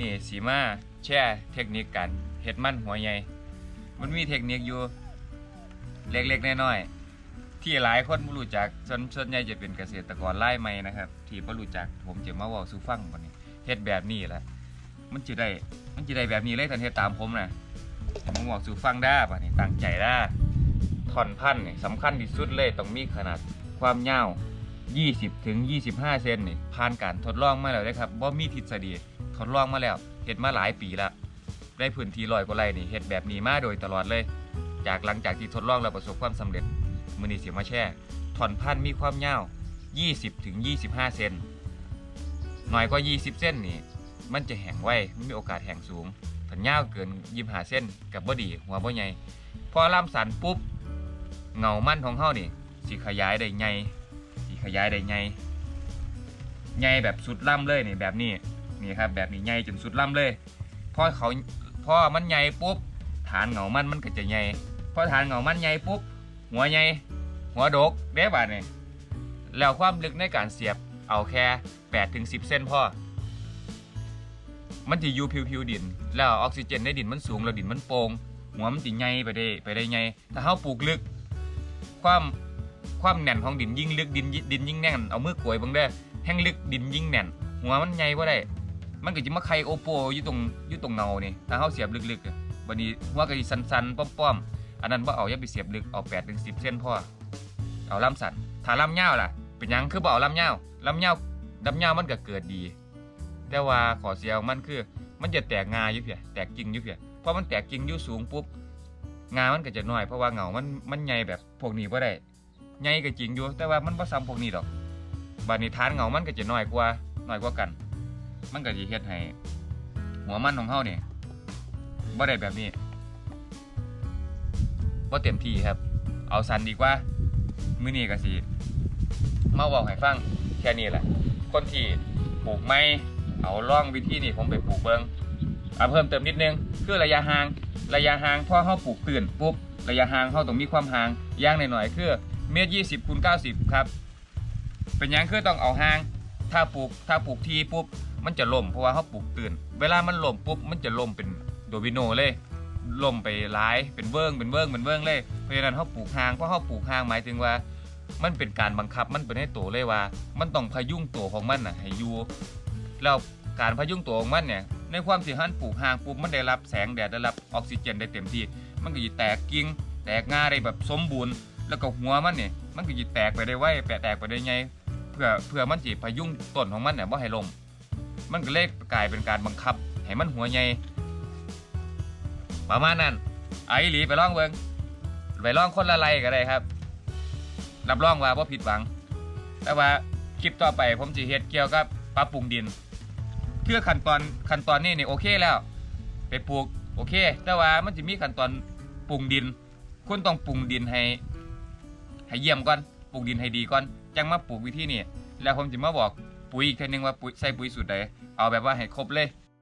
นี่สีมาแช่เทคนิคการเฮ็ดมันหัวใหญ่ มันมีเทคนิคอยู่เล็กๆน้อยๆที่หลายคนบ่รู้จักส่วนส่วนใหญ่จะเป็นเกษตรกรรายใหม่นะครับ ที่บ่รู้จักผมจะมาว้าสู่ฟังบัดนี้เฮ็ดแบบนี้แหละมันจะได้มันจะได้แบบนี้เลยท่านเฮ็ดตามผมนะผมบอกสู่ฟังได้บัดนี้ตั้งใจได้ท่อนพันธุ์นี่สำคัญที่สุดเลยต้องมีขนาดความยาว 20ถึง25 เซนนี่ผ่านการทดลองมาแล้วนะครับบ่ามีทฤษฎี ทดลองมาแล้วเฮ็ดมาหลายปีแล้วได้พื้นที่ลอยกว่าไรนี่เฮ็ดแบบนี้มาโดยตลอดเลย จากหลังจากที่ทดลองแล้วประสบความสำเร็จมือนี้เสียมาแช่ท่อนพันธุ์มีความยาว 20ถึง25 เซนหน้อยกว่า 20 เส้นนี่มันจะแห้งไวมันมีโอกาสแห้งสูงถ้ายาวเกิน25เส้นกับบ่ดีหัวบ่ใหญ่พอล่ำสันปุ๊บเงามันของเฮานี่สิขยายได้ใหญ่สิขยายได้ใหญ่ใหญ่แบบสุดล่ำเลยนี่แบบนี้ นี่ครับแบบนี้ใหญ่จนสุดล่ำเลยพอเขาพอมันใหญ่ปุ๊บฐานเงามันมันก็จะใหญ่พอฐานเงามันใหญ่ปุ๊บหัวใหญ่หัวดกเด้บาดนี่แล้วความลึกในการเสียบเอาแค่8ถึง10 เส้นพอมันจะอยู่ผิวๆดิน แล้วออกซิเจนในดินมันสูงแล้วดินมันโปร่งหัวมันจะใหญ่ไปได้ไปได้ใหญ่ถ้าเฮาปลูกลึก ความความแน่นของดินยิ่งลึกดินดินยิ่งแน่นเอามือกวยบิ่งเด้อแห้งลึกดินยิ่งแน่น หัวมันใหญ่บ่ได้ มันก็จะมาไข่โอโปอยู่ตรงอยู่ตรงเงานี่ถ้าเฮาเสียบลึกๆอะบันนี้หัวก็สิสันๆป้อมๆอันนั้นบ่เอาอย่าไปเสียบลึกเอา8ถึง10 เส้นพอเอาลำสันถ้าลำยาวล่ะ เป็นหยังคือบ่เอาลำยาวลำยาวลำยาวมันก็เกิดดี แต่ว่าขอเสียของมันคือ มันจะแตกงาอยู่เพียแตกกิ่งอยู่เพียเพอมันแตกกิ่งอยู่สูงปุ๊บงามันก็จะน้อยเพราะว่าเงามันมันใหญ่แบบพวกนี้บ่ได้ใหญ่ก็จริงอยู่แต่ว่ามันบ่ซ้ำพวกนี้ดอกบัดนี้ฐานเงามันก็จะน้อยกว่าน้อยกว่ากัน มันก็สิเฮ็ดให้หัวมันของเฮาเนี่ยบ่ได้แบบนี้บ่เต็มที่ครับ เอาสันดีกว่ามื้อนี้ก็สิมาบอกให้ฟังแค่นี้แหละ คนที่ปลูกไม้เอาล่องวิธีนี้ผมไปปลูกเบิงเอาเพิ่มเติมนิดนึง คือระยะห่าง ระยะห่างพอเฮาปลูกตื่นปุ๊บระยะห่างเฮาต้องมีความห่างอย่างหน่อยๆคือเมตรยี่สิบคูณเก้าสิบครับ เป็นยังคือต้องเอาห่าง ถ้าปลูกถ้าปลูกทีปุ๊บ มันจะล่มเพราะว่าเขาปลูกตื่น เวลามันล่มปุ๊บมันจะล่มเป็นโดมิโนเลยล่มไปหลายเป็นเวิ้งเป็นเวิ้งเป็นเวิ้งเลยเพราะฉะนั้นเขาปลูกห่างเพราะเขาปลูกห่างหมายถึงว่า มันเป็นการบังคับมันเป็นให้ตัวเลยว่า มันต้องพยุงตัวของมันน่ะให้อยู่แล้วการพยุงตัวของมันเนี่ยในความที่หันปลูกห่างปุ๊บมันได้รับแสงแดดได้รับออกซิเจนได้เต็มที่ มันก็จะแตกกิ่งแตกงาได้แบบสมบูรณ์ แล้วก็หัวมันเนี่ยมันก็จะแตกไปได้ไวแปะแตกไปได้ไงเพื่อเพื่อมันจะพยุงต้นของมันเนี่ยบ่ให้ลม มันก็เลยกลายเป็นการบังคับ ให้มันหัวใหญ่ประมาณนั้นไอ้หลีไปลองเบิงไปลองคนละไลก็ได้ครับ รับรองว่าบ่ผิดหวัง แต่ว่าคลิปต่อไปผมจะเฮ็ดเกี่ยวกับปรับปรุงดินคือขั้นตอนขั้นตอนนี้นี่โอเคแล้ว ไปปลูกโอเค แต่ว่ามันจะมีขั้นตอนปรุงดิน คุณต้องปรุงดินให้ให้เยี่ยมก่อนปลูกดินให้ดีก่อนจังมาปลูกวิธีนี้แล้วผมจะมาบอก ปุ๋ยอีกทีนึงว่าปุ๋ยใส่ปุ๋ยสูตรใดเอาแบบว่าให้ครบเลย